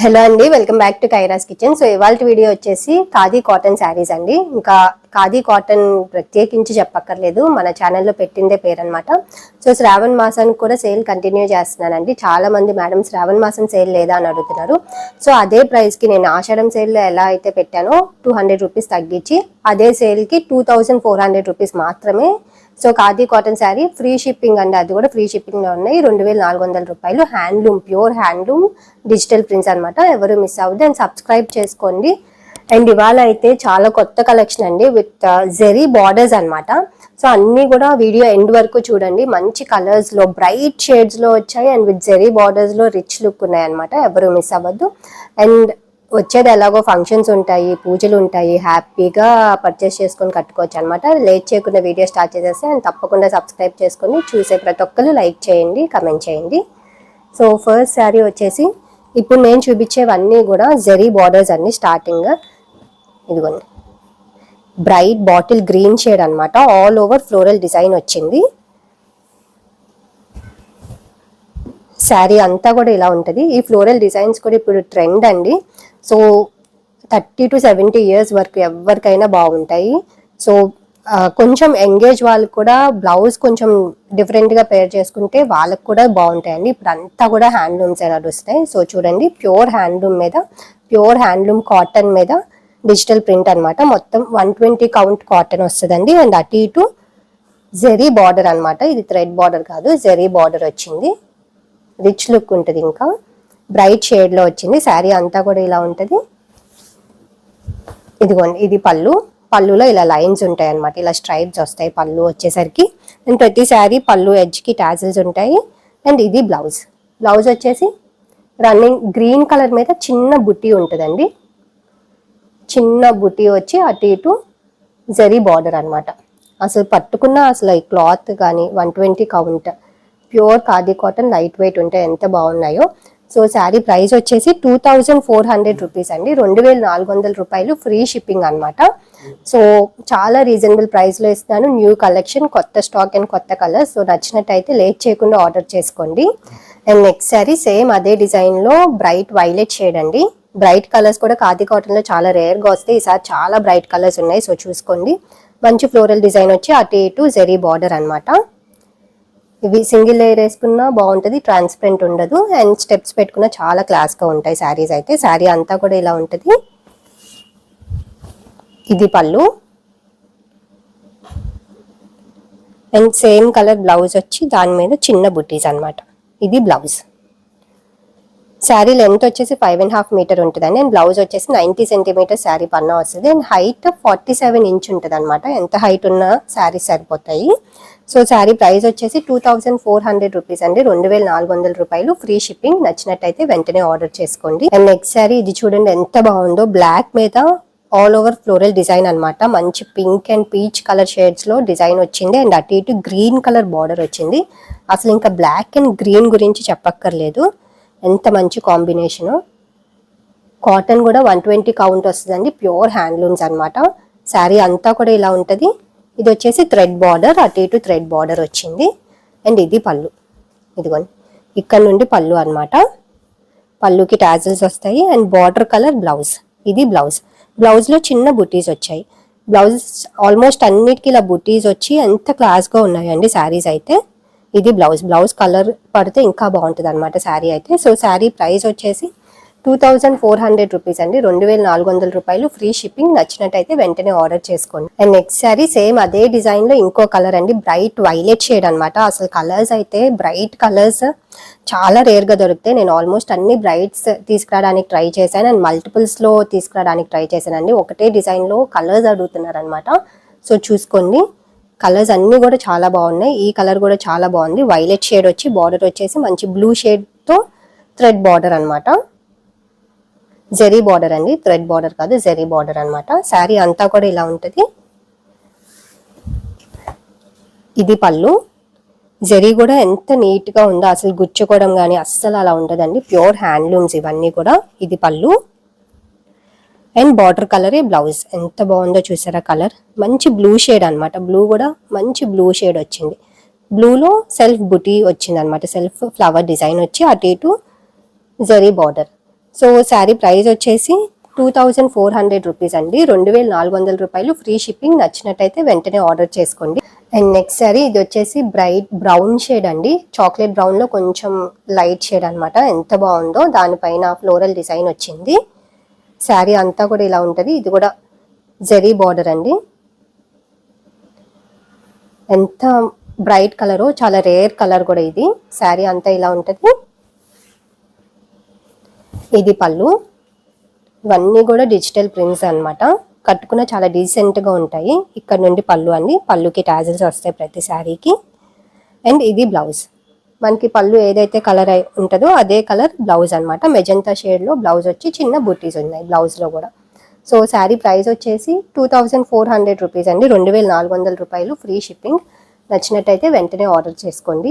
Hello అండి welcome back to Kaira's kitchen. So ఇవాళ video వచ్చేసి ఖాదీ కాటన్ శారీస్ అండి. ఇంకా ఖాదీ కాటన్ ప్రత్యేకించి చెప్పక్కర్లేదు మన ఛానల్లో పెట్టిందే పేరనమాట సో శ్రావణ మాసానికి కూడా సేల్ కంటిన్యూ చేస్తున్నానండి. చాలా మంది మేడం శ్రావణ మాసం సేల్ లేదా? అని అడుగుతున్నారు. సో అదే ప్రైస్కి నేను ఆషాఢం సేల్లో ఎలా అయితే పెట్టానో టూ హండ్రెడ్ రూపీస్ తగ్గించి అదే సేల్కి two thousand four hundred rupees మాత్రమే so khadi cotton sari free shipping అండి. అది కూడా ఫ్రీ షిప్పింగ్లో ఉన్నాయి. రెండు వేల నాలుగు వందల రూపాయలు. Handloom pure handloom digital prints అనమాట ఎవరు మిస్ అవ్వద్దు. అండ్ సబ్స్క్రైబ్ చేసుకోండి. అండ్ ఇవాళ అయితే చాలా కొత్త కలెక్షన్ అండి. విత్ జెరీ బార్డర్స్ అనమాట సో అన్ని కూడా వీడియో ఎండ్ వరకు చూడండి. మంచి కలర్స్లో బ్రైట్ షేడ్స్లో వచ్చాయి. అండ్ విత్ జెరీ బార్డర్స్లో రిచ్ లుక్ ఉన్నాయి అనమాట ఎవరు మిస్ అవ్వద్దు. అండ్ వచ్చేది ఎలాగో ఫంక్షన్స్ ఉంటాయి పూజలు ఉంటాయి హ్యాపీగా పర్చేస్ చేసుకొని కట్టుకోవచ్చు అనమాట లేట్ చేయకుండా వీడియో స్టార్ట్ చేసేస్తే అండ్ తప్పకుండా సబ్స్క్రైబ్ చేసుకొని చూసే ప్రతి ఒక్కరు లైక్ చేయండి కమెంట్ చేయండి. సో ఫస్ట్ శారీ వచ్చేసి ఇప్పుడు నేను చూపించేవన్నీ కూడా జెరీ బార్డర్స్ అన్ని స్టార్టింగ్ ఇదిగోండి. బ్రైట్ బాటిల్ గ్రీన్ షేడ్ అనమాట ఆల్ ఓవర్ ఫ్లోరల్ డిజైన్ వచ్చింది. శారీ అంతా కూడా ఇలా ఉంటుంది. ఈ ఫ్లోరల్ డిజైన్స్ కూడా ఇప్పుడు ట్రెండ్ అండి. So thirty to seventy years వరకు ఎవరికైనా బాగుంటాయి. సో కొంచెం ఎంగేజ్ వాళ్ళకి కూడా బ్లౌజ్ కొంచెం డిఫరెంట్గా పేర్ చేసుకుంటే వాళ్ళకు కూడా బాగుంటాయండి. ఇప్పుడు అంతా కూడా హ్యాండ్లూమ్స్ నడుస్తాయి సో చూడండి ప్యూర్ హ్యాండ్లూమ్ మీద ప్యూర్ హ్యాండ్లూమ్ కాటన్ మీద డిజిటల్ ప్రింట్ అనమాట మొత్తం వన్ ట్వంటీ కౌంట్ కాటన్ వస్తుందండి. అండ్ అటు ఇటు జెరీ బార్డర్ అన్నమాట. ఇది థ్రెడ్ బార్డర్ కాదు జెరీ బార్డర్ వచ్చింది. రిచ్ లుక్ ఉంటుంది ఇంకా. బ్రైట్ షేడ్లో వచ్చింది. శారీ అంతా కూడా ఇలా ఉంటుంది. ఇదిగోండి ఇది పళ్ళు. పళ్ళులో ఇలా లైన్స్ ఉంటాయి అన్నమాట. ఇలా స్ట్రైప్స్ వస్తాయి పళ్ళు వచ్చేసరికి. అండ్ ప్రతి శారీ పళ్ళు ఎడ్జ్కి ట్యాజిల్స్ ఉంటాయి. అండ్ ఇది బ్లౌజ్. బ్లౌజ్ వచ్చేసి రన్నింగ్ గ్రీన్ కలర్ మీద చిన్న బుట్టి ఉంటుందండి. చిన్న బుట్టి వచ్చి అటు ఇటు జరీ బార్డర్ అనమాట అసలు పట్టుకున్న అసలు ఈ క్లాత్ కానీ one twenty count. Pure khadi cotton lightweight ఉంటే ఎంత బాగున్నాయో. సో శారీ ప్రైస్ వచ్చేసి two thousand four hundred rupees అండి. రెండు వేల నాలుగు వందల రూపాయలు ఫ్రీ షిప్పింగ్ అనమాట సో చాలా రీజనబుల్ ప్రైస్లో ఇస్తున్నాను. న్యూ కలెక్షన్ కొత్త స్టాక్ అండ్ కొత్త కలర్స్ సో నచ్చినట్టయితే లేట్ చేయకుండా ఆర్డర్ చేసుకోండి. అండ్ నెక్స్ట్ శారీ సేమ్ అదే డిజైన్లో బ్రైట్ వైలెట్ షేడ్ అండి. బ్రైట్ కలర్స్ కూడా ఖాదీ కాటన్లో చాలా రేర్గా వస్తాయి. ఈసారి చాలా బ్రైట్ కలర్స్ ఉన్నాయి. సో చూసుకోండి. మంచి ఫ్లోరల్ డిజైన్ వచ్చి అటు ఇటు జెరీ బార్డర్ అనమాట ఇవి సింగిల్ లేయర్ వేసుకున్నా బాగుంటుంది ట్రాన్స్పరెంట్ ఉండదు. అండ్ స్టెప్స్ పెట్టుకున్నా చాలా క్లాస్గా ఉంటాయి శారీస్ అయితే. శారీ అంతా కూడా ఇలా ఉంటుంది. ఇది పళ్ళు. అండ్ సేమ్ కలర్ బ్లౌజ్ వచ్చి దాని మీద చిన్న బుట్టీస్ అన్నమాట. ఇది బ్లౌజ్. శారీ లెంత్ వచ్చేసి ఫైవ్ అండ్ హాఫ్ మీటర్ ఉంటుందండి. అండ్ బ్లౌజ్ వచ్చేసి నైంటీ సెంటీమీటర్ శారీ పన్నా వస్తుంది. And height forty seven inch ఉంటుంది అనమాట ఎంత హైట్ ఉన్న శారీస్ సరిపోతాయి. సో శారీ ప్రైస్ వచ్చేసి two thousand four hundred rupees అండి. రెండు వేల నాలుగు వందల రూపాయలు ఫ్రీ షిప్పింగ్. నచ్చినట్టయితే వెంటనే ఆర్డర్ చేసుకోండి. అండ్ నెక్స్ట్ శారీ ఇది చూడండి ఎంత బాగుందో. బ్లాక్ మీద ఆల్ ఓవర్ ఫ్లోరల్ డిజైన్ అన్నమాట. మంచి పింక్ అండ్ పీచ్ కలర్ షేడ్స్లో డిజైన్ వచ్చింది. అండ్ అటు ఇటు గ్రీన్ కలర్ బార్డర్ వచ్చింది. అసలు ఇంకా బ్లాక్ అండ్ గ్రీన్ గురించి చెప్పక్కర్లేదు. ఎంత మంచి కాంబినేషను. కాటన్ కూడా వన్ ట్వంటీ కౌంట్ వస్తుందండి ప్యూర్ హ్యాండ్లూమ్స్ అనమాట శారీ అంతా కూడా ఇలా ఉంటుంది. ఇది వచ్చేసి థ్రెడ్ బార్డర్ అటు ఇటు థ్రెడ్ బార్డర్ వచ్చింది. అండ్ ఇది పళ్ళు. ఇదిగోండి ఇక్కడ నుండి పళ్ళు అన్నమాట. పళ్ళుకి టాజిల్స్ వస్తాయి. And border colour blouse. ఇది బ్లౌజ్. బ్లౌజ్లో చిన్న బుటీస్ వచ్చాయి. బ్లౌజ్ ఆల్మోస్ట్ అన్నిటికీ ఇలా బుటీస్ వచ్చి ఎంత క్లాస్గా ఉన్నాయండి శారీస్ అయితే. ఇది బ్లౌజ్ బ్లౌజ్ కలర్ పడితే ఇంకా బాగుంటుంది అనమాట శారీ అయితే. సో శారీ ప్రైస్ వచ్చేసి two thousand four hundred rupees అండి. రెండు వేల నాలుగు వందల రూపాయలు ఫ్రీ షిప్పింగ్. నచ్చినట్టయితే వెంటనే ఆర్డర్ చేసుకోండి. అండ్ నెక్స్ట్ శారీ సేమ్ అదే డిజైన్లో ఇంకో కలర్ అండి. బ్రైట్ వైలెట్ షేడ్ అనమాట అసలు కలర్స్ అయితే బ్రైట్ కలర్స్ చాలా రేర్గా దొరుకుతాయి. నేను ఆల్మోస్ట్ అన్ని బ్రైట్స్ తీసుకురావడానికి ట్రై చేశాను. అండ్ మల్టిపుల్స్లో తీసుకురావడానికి ట్రై చేశానండి. ఒకటే డిజైన్లో కలర్స్ అడుగుతున్నారు అనమాట సో చూసుకోండి. కలర్స్ అన్ని కూడా చాలా బాగున్నాయి. ఈ కలర్ కూడా చాలా బాగుంది. వైలెట్ షేడ్ వచ్చి బార్డర్ వచ్చేసి మంచి బ్లూ షేడ్తో థ్రెడ్ బార్డర్ అనమాట జెరీ బార్డర్ అండి. థ్రెడ్ బార్డర్ కాదు జెరీ బార్డర్ అనమాట శారీ అంతా కూడా ఇలా ఉంటుంది. ఇది పళ్ళు. జెరీ కూడా ఎంత నీట్గా ఉందో అసలు గుచ్చుకోవడం కానీ అస్సలు అలా ఉండదండి. ప్యూర్ హ్యాండ్లూమ్స్ ఇవన్నీ కూడా. ఇది పళ్ళు. అండ్ బార్డర్ కలరే బ్లౌజ్. ఎంత బాగుందో చూసారా కలర్? మంచి బ్లూ షేడ్ అనమాట బ్లూ కూడా మంచి బ్లూ షేడ్ వచ్చింది. బ్లూలో సెల్ఫ్ బుటీ వచ్చింది అనమాట సెల్ఫ్ ఫ్లవర్ డిజైన్ వచ్చి అటు ఇటు zari border so sari price వచ్చేసి two thousand four hundred rupees అండి. రెండు వేల నాలుగు వందల రూపాయలు ఫ్రీ షిప్పింగ్ నచ్చినట్టయితే వెంటనే ఆర్డర్ చేసుకోండి. అండ్ నెక్స్ట్ సారీ ఇది వచ్చేసి బ్రైట్ బ్రౌన్ షేడ్ అండి. చాక్లెట్ బ్రౌన్లో కొంచెం లైట్ షేడ్ అనమాట ఎంత బాగుందో దానిపైన ఫ్లోరల్ డిజైన్ వచ్చింది. శారీ అంతా కూడా ఇలా ఉంటుంది. ఇది కూడా జరీ బార్డర్ అండి. ఎంత బ్రైట్ కలరు చాలా రేర్ కలర్ కూడా ఇది. శారీ అంతా ఇలా ఉంటుంది. ఇది పళ్ళు. ఇవన్నీ కూడా డిజిటల్ ప్రింట్స్ అనమాట కట్టుకున్న చాలా డీసెంట్గా ఉంటాయి. ఇక్కడ నుండి పళ్ళు అండి. పళ్ళుకి టాజిల్స్ వస్తాయి ప్రతి శారీకి. అండ్ ఇది బ్లౌజ్. మనకి పళ్ళు ఏదైతే కలర్ అయి ఉంటుందో అదే కలర్ బ్లౌజ్ అనమాట మెజంతా షేడ్లో బ్లౌజ్ వచ్చి చిన్న బుట్టీస్ ఉన్నాయి బ్లౌజ్లో కూడా. సో శారీ ప్రైస్ వచ్చేసి two thousand four hundred rupees అండి. రెండు వేల నాలుగు వందల రూపాయలు ఫ్రీ షిప్పింగ్ నచ్చినట్టయితే వెంటనే ఆర్డర్ చేసుకోండి.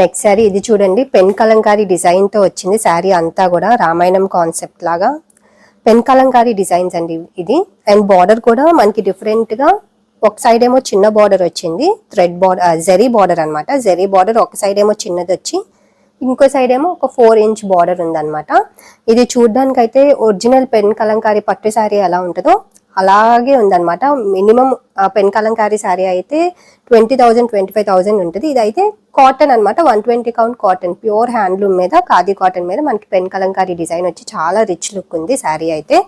నెక్స్ట్ శారీ ఇది చూడండి. పెన్ కలంకారీ డిజైన్తో వచ్చింది శారీ అంతా కూడా రామాయణం కాన్సెప్ట్ లాగా. పెన్ కలంకారీ డిజైన్స్ అండి ఇది. అండ్ బార్డర్ కూడా మనకి డిఫరెంట్గా ఒక సైడ్ ఏమో చిన్న బార్డర్ వచ్చింది థ్రెడ్ బార్డర్ జెరీ బార్డర్ అన్నమాట. జెరీ బార్డర్ ఒక సైడ్ ఏమో చిన్నది వచ్చి ఇంకో సైడ్ ఏమో ఒక ఫోర్ ఇంచ్ బార్డర్ ఉందన్నమాట. ఇది చూడడానికి అయితే ఒరిజినల్ పెన్ కలంకారీ పట్టు శారీ ఎలా ఉంటుందో అలాగే ఉందన్నమాట. మినిమం పెన్ కలంకారీ శారీ అయితే twenty thousand twenty five thousand ఉంటుంది. ఇది అయితే కాటన్ అన్నమాట. One twenty count cotton pure handloom మీద ఖాదీ కాటన్ మీద మనకి పెన్ కలంకారీ డిజైన్ వచ్చి చాలా రిచ్ లుక్ ఉంది శారీ అయితే.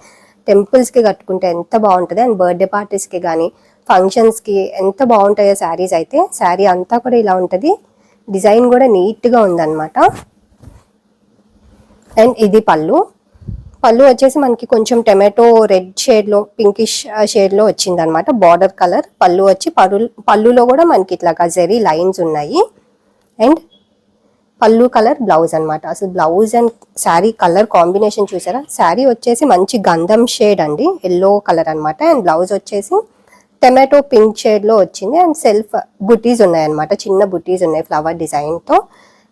టెంపుల్స్కి కట్టుకుంటే ఎంత బాగుంటుంది. అండ్ బర్త్డే పార్టీస్కి కానీ ఫంక్షన్స్కి ఎంత బాగుంటాయో శారీస్ అయితే శారీ అంతా కూడా ఇలా ఉంటుంది. డిజైన్ కూడా నీట్గా ఉందన్నమాట. అండ్ ఇది పళ్ళు. పళ్ళు వచ్చేసి మనకి కొంచెం టమాటో రెడ్ షేడ్లో పింకిష్ షేడ్లో వచ్చిందనమాట వచ్చింది అనమాట బార్డర్ కలర్. పళ్ళు వచ్చి పళ్ళు పళ్ళులో కూడా మనకి ఇట్లా గజరీ లైన్స్ ఉన్నాయి. అండ్ పళ్ళు కలర్ బ్లౌజ్ అనమాట అసలు blouse and sari colour combination చూసారా? శారీ వచ్చేసి మంచి గంధం షేడ్ అండి. ఎల్లో కలర్ అన్నమాట. అండ్ బ్లౌజ్ వచ్చేసి టమాటో పింక్ షేడ్లో వచ్చింది. అండ్ సెల్ఫ్ బుటీస్ ఉన్నాయి అన్నమాట చిన్న బుటీస్ ఉన్నాయి ఫ్లవర్ డిజైన్తో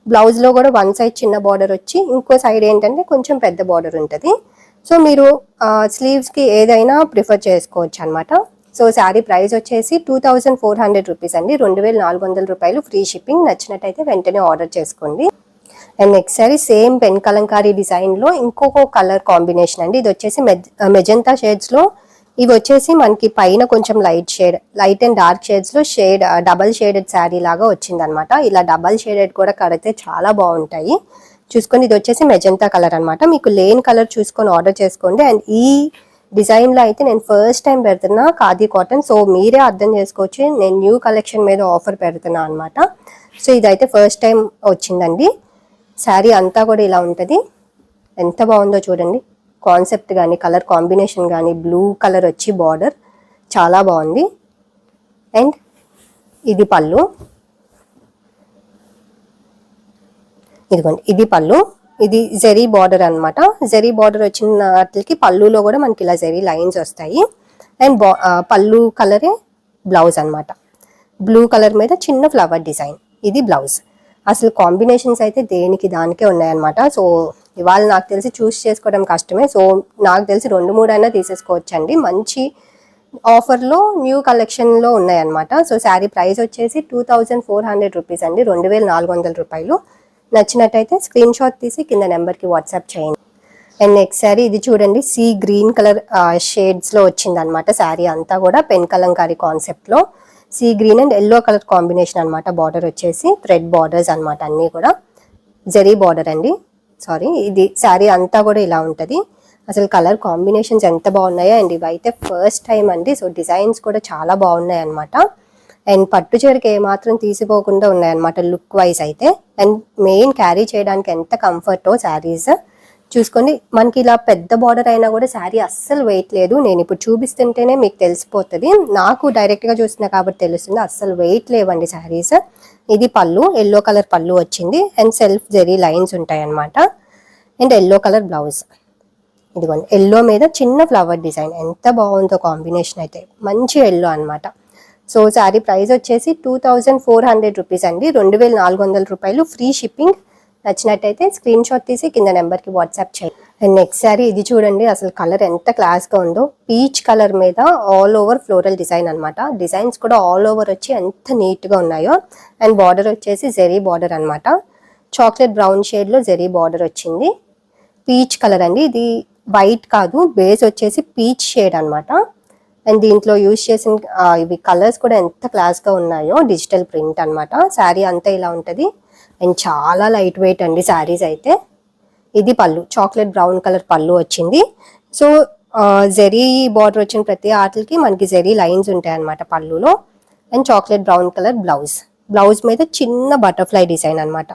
బ్లౌజ్లో కూడా వన్ సైడ్ చిన్న బార్డర్ వచ్చి ఇంకో సైడ్ ఏంటంటే కొంచెం పెద్ద బార్డర్ ఉంటుంది. సో మీరు స్లీవ్స్కి ఏదైనా ప్రిఫర్ చేసుకోవచ్చు అనమాట సో శారీ ప్రైస్ వచ్చేసి two thousand four hundred rupees అండి. రెండు వేల నాలుగు వందల రూపాయలు ఫ్రీ షిప్పింగ్ నచ్చినట్టయితే వెంటనే ఆర్డర్ చేసుకోండి. And next sari same pen Kalamkari డిజైన్లో ఇంకొక కలర్ కాంబినేషన్ అండి. ఇది వచ్చేసి మెజంతా షేడ్స్లో ఇవి వచ్చేసి మనకి పైన కొంచెం light shade light and dark షేడ్స్లో shade double shaded sari లాగా వచ్చింది అనమాట ఇలా డబల్ షేడెడ్ కూడా కడితే చాలా బాగుంటాయి. చూసుకొని ఇది వచ్చేసి మెజంతా కలర్ అన్నమాట. మీకు లేని కలర్ చూసుకొని ఆర్డర్ చేసుకోండి. అండ్ ఈ డిజైన్లో అయితే నేను ఫస్ట్ టైం పెడుతున్నా ఖాదీ కాటన్ సో మీరే అర్థం చేసుకోవచ్చు. నేను న్యూ కలెక్షన్ మీద ఆఫర్ పెడుతున్నా అనమాట సో ఇదైతే ఫస్ట్ టైం వచ్చిందండి. శారీ అంతా కూడా ఇలా ఉంటుంది. ఎంత బాగుందో చూడండి. కాన్సెప్ట్ కానీ కలర్ కాంబినేషన్ కానీ బ్లూ కలర్ వచ్చి బార్డర్ చాలా బాగుంది. అండ్ ఇది పళ్ళు. ఇదిగోండి ఇది పళ్ళు. ఇది జెరీ బార్డర్ అన్నమాట. జెరీ బార్డర్ వచ్చిన వాటికి పళ్ళులో కూడా మనకి ఇలా జెరీ లైన్స్ వస్తాయి. అండ్ పళ్ళు కలరే బ్లౌజ్ అన్నమాట. బ్లూ కలర్ మీద చిన్న ఫ్లవర్ డిజైన్. ఇది బ్లౌజ్. అసలు కాంబినేషన్స్ అయితే దేనికి దానికే ఉన్నాయన్నమాట. సో ఇవాళ నాకు తెలిసి చూస్ చేసుకోవడం కష్టమే. సో నాకు తెలిసి రెండు మూడు అయినా తీసేసుకోవచ్చండి. మంచి ఆఫర్లో న్యూ కలెక్షన్లో ఉన్నాయన్నమాట. సో శారీ ప్రైస్ వచ్చేసి two thousand four hundred rupees అండి. రెండు వేల నాలుగు వందల రూపాయలు. నచ్చినట్టయితే స్క్రీన్ షాట్ తీసి కింద నెంబర్కి వాట్సాప్ చేయండి. అండ్ నెక్స్ట్ శారీ ఇది చూడండి. సీ గ్రీన్ కలర్ షేడ్స్లో వచ్చిందనమాట వచ్చింది అనమాట శారీ అంతా కూడా పెన్ కలంకారీ కాన్సెప్ట్లో. Sea green and yellow colour combination అనమాట బార్డర్ వచ్చేసి థ్రెడ్ బార్డర్స్ అన్నమాట అన్నీ కూడా. జరీ బార్డర్ అండి. సారీ ఇది శారీ అంతా కూడా ఇలా ఉంటుంది. అసలు కలర్ కాంబినేషన్స్ ఎంత బాగున్నాయో అండ్ ఇవైతే ఫస్ట్ టైం అండి. సో డిజైన్స్ కూడా చాలా బాగున్నాయి అనమాట అండ్ పట్టు చీరకి ఏమాత్రం తీసిపోకుండా ఉన్నాయన్నమాట లుక్ వైజ్ అయితే. అండ్ మెయిన్ క్యారీ చేయడానికి ఎంత కంఫర్టో శారీస్. చూసుకోండి. మనకి ఇలా పెద్ద బార్డర్ అయినా కూడా శారీ అస్సలు వెయిట్ లేదు. నేను ఇప్పుడు చూపిస్తుంటేనే మీకు తెలిసిపోతుంది. నాకు డైరెక్ట్గా చూసిన చూస్తున్నా కాబట్టి తెలుస్తుంది. అస్సలు వెయిట్ లేవండి శారీస్. ఇది పళ్ళు ఎల్లో కలర్ పళ్ళు వచ్చింది. అండ్ సెల్ఫ్ జెరీ లైన్స్ ఉంటాయి అన్నమాట అండ్ ఎల్లో కలర్ బ్లౌజ్ ఇదిగోండి. ఎల్లో మీద చిన్న ఫ్లవర్ డిజైన్ ఎంత బాగుందో కాంబినేషన్ అయితే. మంచి ఎల్లో అనమాట సో శారీ ప్రైస్ వచ్చేసి two thousand four hundred rupees అండి. రెండు వేల నాలుగు వందల రూపాయలు ఫ్రీ షిప్పింగ్ నచ్చినట్టయితే స్క్రీన్ షాట్ తీసి కింద నెంబర్కి వాట్సాప్ చేయండి. అండ్ నెక్స్ట్ శారీ ఇది చూడండి అసలు కలర్ ఎంత క్లాస్గా ఉందో. పీచ్ కలర్ మీద ఆల్ ఓవర్ ఫ్లోరల్ డిజైన్ అనమాట డిజైన్స్ కూడా ఆల్ ఓవర్ వచ్చి ఎంత నీట్గా ఉన్నాయో. అండ్ బార్డర్ వచ్చేసి జెరీ బార్డర్ అనమాట చాక్లెట్ బ్రౌన్ షేడ్లో జెరీ బార్డర్ వచ్చింది. పీచ్ కలర్ అండి. ఇది వైట్ కాదు బేస్ వచ్చేసి పీచ్ షేడ్ అనమాట అండ్ దీంట్లో యూజ్ చేసిన ఇవి కలర్స్ కూడా ఎంత క్లాస్గా ఉన్నాయో డిజిటల్ ప్రింట్ అనమాట శారీ అంతా ఇలా ఉంటుంది. అండ్ చాలా లైట్ వెయిట్ అండి శారీస్ అయితే. ఇది పళ్ళు చాక్లెట్ బ్రౌన్ కలర్ పళ్ళు వచ్చింది. సో జెరీ బార్డర్ వచ్చిన ప్రతి ఆటలకి మనకి జెరీ లైన్స్ ఉంటాయి అన్నమాట పళ్ళులో. And chocolate brown colour blouse. Blouse మీద చిన్న బటర్ఫ్లై డిజైన్ అనమాట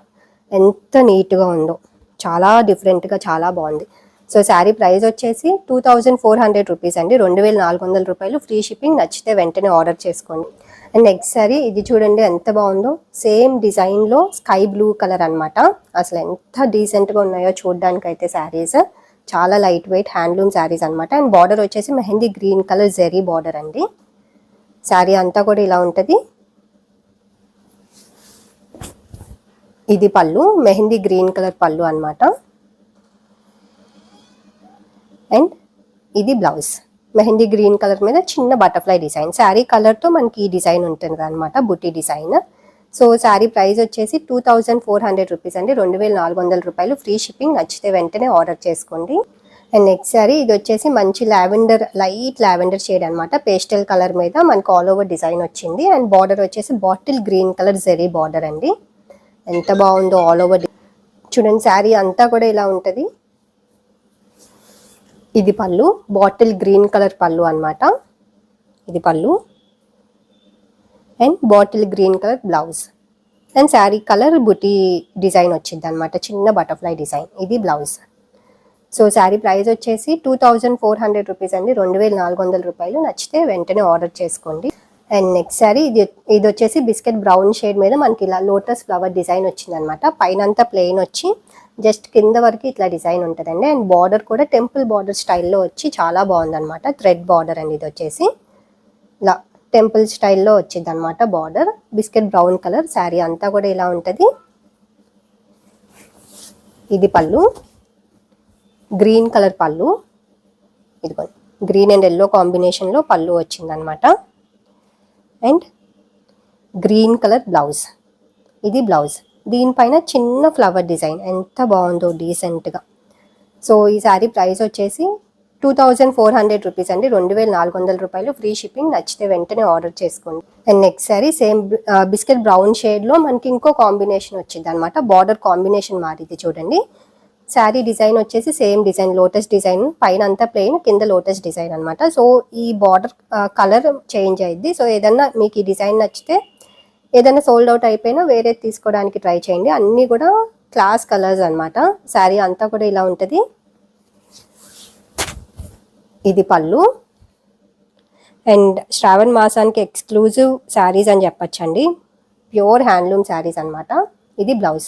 ఎంత నీట్గా ఉందో. చాలా డిఫరెంట్గా చాలా బాగుంది. సో శారీ ప్రైస్ వచ్చేసి two thousand four hundred rupees అండి. రెండు వేల నాలుగు వందల రూపాయలు ఫ్రీ షిప్పింగ్ నచ్చితే వెంటనే ఆర్డర్ చేసుకోండి. అండ్ నెక్స్ట్ సారీ ఇది చూడండి ఎంత బాగుందో. సేమ్ డిజైన్లో స్కై బ్లూ కలర్ అన్నమాట. అసలు ఎంత డీసెంట్గా ఉన్నాయో చూడడానికి అయితే శారీస్ చాలా లైట్ వెయిట్ హ్యాండ్లూమ్ శారీస్ అనమాట అండ్ బార్డర్ వచ్చేసి mehndi green colour zari border అండి. శారీ అంతా కూడా ఇలా ఉంటుంది. ఇది పళ్ళు మెహందీ గ్రీన్ కలర్ పళ్ళు అనమాట అండ్ ఇది బ్లౌజ్ మెహందీ గ్రీన్ కలర్ మీద చిన్న బటర్ఫ్లై డిజైన్. శారీ కలర్తో మనకి ఈ డిజైన్ ఉంటుంది అనమాట butti design. So sari price వచ్చేసి two thousand four hundred rupees అండి. రెండు వేల నాలుగు వందల రూపాయలు ఫ్రీ షిప్పింగ్. నచ్చితే వెంటనే ఆర్డర్ చేసుకోండి. అండ్ నెక్స్ట్ శారీ ఇది వచ్చేసి మంచి లావెండర్ లైట్ లావెండర్ షేడ్ అనమాట పేస్టల్ కలర్ మీద మనకు ఆల్ ఓవర్ డిజైన్ వచ్చింది. అండ్ బార్డర్ వచ్చేసి bottle green colour zari border అండి. ఎంత బాగుందో ఆల్ ఓవర్ చూడండి శారీ అంతా కూడా ఇలా ఉంటుంది. ఇది పళ్ళు బాటిల్ గ్రీన్ కలర్ పళ్ళు అనమాట ఇది పళ్ళు. And bottle green colour blouse. And sari colour buti design వచ్చింది అనమాట చిన్న బటర్ఫ్లై డిజైన్. ఇది బ్లౌజ్. సో శారీ ప్రైస్ వచ్చేసి two thousand four hundred rupees అండి. రెండు వేల నాలుగు వందల రూపాయలు. నచ్చితే వెంటనే ఆర్డర్ చేసుకోండి. అండ్ నెక్స్ట్ శారీ ఇది ఇది వచ్చేసి బిస్కెట్ బ్రౌన్ షేడ్ మీద మనకి ఇలా లోటస్ ఫ్లవర్ డిజైన్ వచ్చింది అనమాట పైన అంతా ప్లెయిన్ వచ్చి జస్ట్ కింద వరకు ఇట్లా డిజైన్ ఉంటుందండి. అండ్ బార్డర్ కూడా టెంపుల్ బార్డర్ స్టైల్లో వచ్చి చాలా బాగుందనమాట థ్రెడ్ బార్డర్ అండి ఇది వచ్చేసి. ఇలా టెంపుల్ స్టైల్లో వచ్చింది అనమాట border. Biscuit brown colour sari అంతా కూడా ఇలా ఉంటుంది. ఇది పళ్ళు. గ్రీన్ కలర్ పళ్ళు. ఇదిగో గ్రీన్ అండ్ ఎల్లో కాంబినేషన్లో పళ్ళు వచ్చిందనమాట అండ్ గ్రీన్ కలర్ బ్లౌజ్. ఇది బ్లౌజ్. దీనిపైన చిన్న ఫ్లవర్ డిజైన్. ఎంత బాగుందో డీసెంట్గా. సో ఈ శారీ ప్రైస్ వచ్చేసి two thousand four hundred rupees అండి. రెండు వేల నాలుగు వందల రూపాయలు ఫ్రీ షిప్పింగ్. నచ్చితే వెంటనే ఆర్డర్ చేసుకోండి. And next sari same biscuit brown షేడ్లో మనకి ఇంకో కాంబినేషన్ వచ్చింది అనమాట బార్డర్ కాంబినేషన్ మారింది చూడండి. శారీ డిజైన్ వచ్చేసి సేమ్ డిజైన్ లోటస్ డిజైన్. పైన అంతా ప్లెయిన్ కింద లోటస్ డిజైన్ అనమాట సో ఈ బార్డర్ కలర్ చేంజ్ అయింది సో ఏదన్నా మీకు ఈ డిజైన్ నచ్చితే ఏదైనా సోల్డ్ అవుట్ అయిపోయినా వేరే తీసుకోవడానికి ట్రై చేయండి. అన్నీ కూడా క్లాస్ కలర్స్ అనమాట శారీ అంతా కూడా ఇలా ఉంటుంది. ఇది పళ్ళు. అండ్ శ్రావణ్ మాసానికి ఎక్స్క్లూజివ్ శారీస్ అని చెప్పచ్చండి. ప్యూర్ హ్యాండ్లూమ్ శారీస్ అనమాట ఇది బ్లౌజ్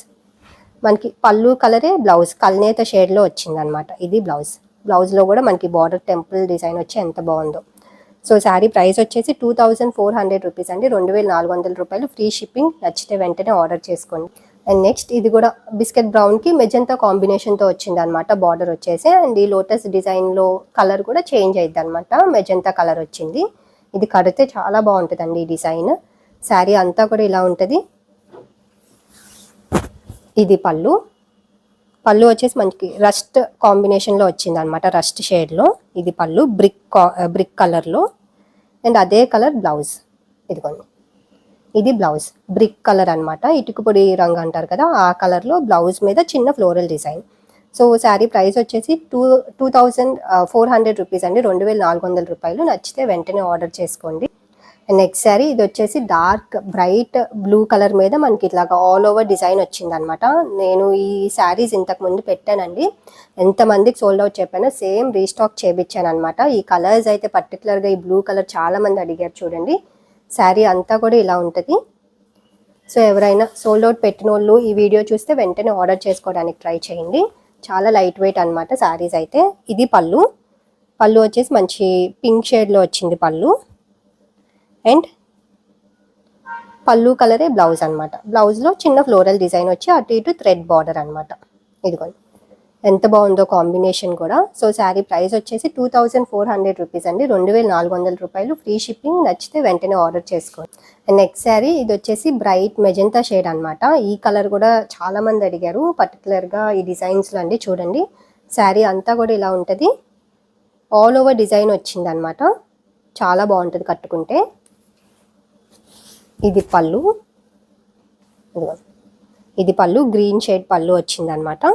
మనకి పళ్ళు కలరే బ్లౌజ్ కల్నేత షేడ్లో వచ్చింది అనమాట ఇది బ్లౌజ్ బ్లౌజ్లో కూడా మనకి బార్డర్ టెంపుల్ డిజైన్ వచ్చి ఎంత బాగుందో. సో శారీ ప్రైస్ వచ్చేసి two thousand four hundred rupees అండి. రెండు వేల నాలుగు వందల రూపాయలు ఫ్రీ షిప్పింగ్. నచ్చితే వెంటనే ఆర్డర్ చేసుకోండి. అండ్ నెక్స్ట్ ఇది కూడా బిస్కెట్ బ్రౌన్కి మెజంతా కాంబినేషన్తో వచ్చింది అనమాట బార్డర్ వచ్చేసి. అండ్ ఈ లోటస్ డిజైన్లో కలర్ కూడా చేంజ్ అయింది అనమాట మెజంతా కలర్ వచ్చింది. ఇది కడితే చాలా బాగుంటుందండి ఈ డిజైన్. శారీ అంతా కూడా ఇలా ఉంటుంది. ఇది పళ్ళు. పళ్ళు వచ్చేసి మనకి రస్ట్ కాంబినేషన్లో వచ్చింది అనమాట రస్ట్ షేడ్లో ఇది పళ్ళు బ్రిక్ బ్రిక్ కలర్లో అండ్ అదే కలర్ బ్లౌజ్. ఇదిగోండి. ఇది బ్లౌజ్. బ్రిక్ కలర్ అనమాట ఇటుకుపొడి రంగు అంటారు కదా ఆ కలర్లో బ్లౌజ్ మీద చిన్న floral design. So sari price వచ్చేసి two two thousand four hundred rupees అండి. రెండు వేల నాలుగు వందల రూపాయలు. నచ్చితే వెంటనే ఆర్డర్ చేసుకోండి. నెక్స్ట్ శారీ ఇది వచ్చేసి డార్క్ బ్రైట్ బ్లూ కలర్ మీద మనకి ఇట్లాగా ఆల్ ఓవర్ డిజైన్ వచ్చింది అనమాట నేను ఈ శారీస్ ఇంతకు ముందు పెట్టానండి. ఎంతమందికి సోల్డ్ అవుట్ చెప్పానో సేమ్ రీస్టాక్ చేపించాను అనమాట ఈ కలర్స్ అయితే పర్టికులర్గా ఈ బ్లూ కలర్ చాలామంది అడిగారు చూడండి. శారీ అంతా కూడా ఇలా ఉంటుంది. సో ఎవరైనా సోల్డ్ అవుట్ పెట్టిన వాళ్ళు ఈ వీడియో చూస్తే వెంటనే ఆర్డర్ చేసుకోవడానికి ట్రై చేయండి. చాలా లైట్ వెయిట్ అనమాట శారీస్ అయితే. ఇది పళ్ళు. పళ్ళు వచ్చేసి మంచి పింక్ షేడ్లో వచ్చింది పళ్ళు. అండ్ పళ్ళు కలరే బ్లౌజ్ అనమాట బ్లౌజ్లో చిన్న ఫ్లోరల్ డిజైన్ వచ్చి అటు ఇటు థ్రెడ్ బార్డర్ అనమాట ఇదిగోండి. ఎంత బాగుందో కాంబినేషన్ కూడా. సో శారీ ప్రైస్ వచ్చేసి two thousand four hundred rupees అండి. రెండు వేల నాలుగు వందల రూపాయలు. ఫ్రీ షిప్పింగ్ నచ్చితే వెంటనే ఆర్డర్ చేసుకోండి. అండ్ నెక్స్ట్ శారీ ఇది వచ్చేసి బ్రైట్ మెజంతా షేడ్ అనమాట ఈ కలర్ కూడా చాలా మంది అడిగారు. పర్టికులర్గా ఈ డిజైన్స్లో అండి. చూడండి. శారీ అంతా కూడా ఇలా ఉంటుంది. ఆల్ ఓవర్ డిజైన్ వచ్చింది అనమాట చాలా బాగుంటుంది కట్టుకుంటే. ఇది పళ్ళు. ఇది పళ్ళు గ్రీన్ షేడ్ పళ్ళు వచ్చింది అనమాట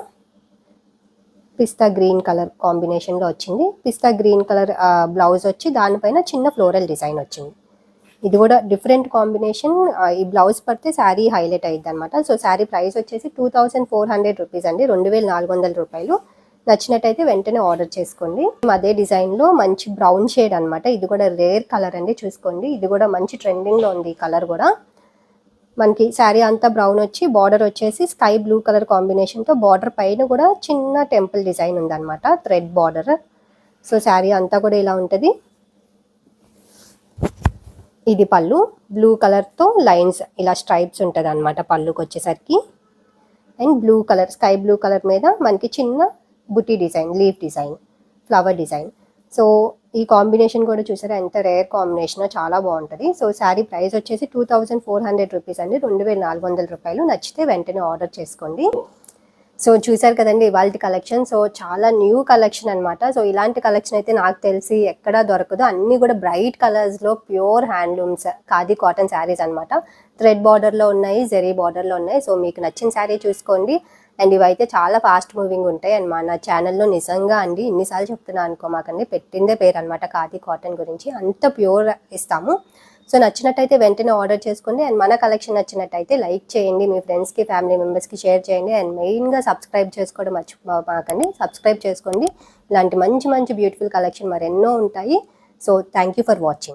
పిస్తా గ్రీన్ కలర్ కాంబినేషన్లో వచ్చింది. పిస్తా గ్రీన్ కలర్ బ్లౌజ్ వచ్చి దానిపైన చిన్న ఫ్లోరల్ డిజైన్ వచ్చింది. ఇది కూడా డిఫరెంట్ కాంబినేషన్. ఈ బ్లౌజ్ పడితే శారీ హైలైట్ అయ్యింది అనమాట సో శారీ ప్రైస్ వచ్చేసి two thousand four hundred rupees అండి. రెండు వేల నాలుగు వందల రూపాయలు. నచ్చినట్టయితే వెంటనే ఆర్డర్ చేసుకోండి. అదే డిజైన్లో మంచి బ్రౌన్ షేడ్ అన్నమాట. ఇది కూడా రేర్ కలర్ అండి చూసుకోండి. ఇది కూడా మంచి ట్రెండింగ్లో ఉంది ఈ కలర్ కూడా. మనకి శారీ అంతా బ్రౌన్ వచ్చి బార్డర్ వచ్చేసి స్కై బ్లూ కలర్ కాంబినేషన్తో బార్డర్ పైన కూడా చిన్న టెంపుల్ డిజైన్ ఉందన్నమాట. థ్రెడ్ బార్డర్ సో శారీ అంతా కూడా ఇలా ఉంటుంది. ఇది పళ్ళు. బ్లూ కలర్తో లైన్స్ ఇలా స్ట్రైప్స్ ఉంటుంది అనమాట పళ్ళుకి వచ్చేసరికి and blue colour sky blue colour మీద మనకి చిన్న butti design leaf design flower design. So ఈ కాంబినేషన్ కూడా చూసారా? ఎంత రేర్ కాంబినేషన్ చాలా బాగుంటుంది. సో శారీ ప్రైస్ వచ్చేసి two thousand four hundred rupees అండి. రెండు వేల నాలుగు వందల రూపాయలు నచ్చితే వెంటనే ఆర్డర్ చేసుకోండి. సో చూసారు కదండి ఇవాళ కలెక్షన్. సో చాలా న్యూ కలెక్షన్ అన్నమాట. సో ఇలాంటి కలెక్షన్ అయితే నాకు తెలిసి ఎక్కడా దొరకదు. అన్నీ కూడా బ్రైట్ కలర్స్లో pure handlooms khadi cotton saris అనమాట థ్రెడ్ బార్డర్లో ఉన్నాయి జెరీ బార్డర్లో ఉన్నాయి. సో మీకు నచ్చిన శారీ చూసుకోండి. అండ్ ఇవైతే చాలా ఫాస్ట్ మూవింగ్ ఉంటాయి అండ్ మన ఛానల్లో నిజంగా అండి ఇన్నిసార్లు చెప్తున్నా అనుకోమాకండి. పెట్టిందే పేరు అనమాట ఖాదీ కాటన్ గురించి. అంత ప్యూర్ ఇస్తాము. సో నచ్చినట్టయితే వెంటనే ఆర్డర్ చేసుకోండి. అండ్ మన కలెక్షన్ నచ్చినట్టయితే లైక్ చేయండి. మీ ఫ్రెండ్స్కి ఫ్యామిలీ మెంబర్స్కి షేర్ చేయండి. అండ్ మెయిన్గా సబ్స్క్రైబ్ చేసుకోవడం మర్చిపోమాకండి సబ్స్క్రైబ్ చేసుకోండి. ఇలాంటి మంచి మంచి బ్యూటిఫుల్ కలెక్షన్ మరి ఎన్నో ఉంటాయి. So thank you for watching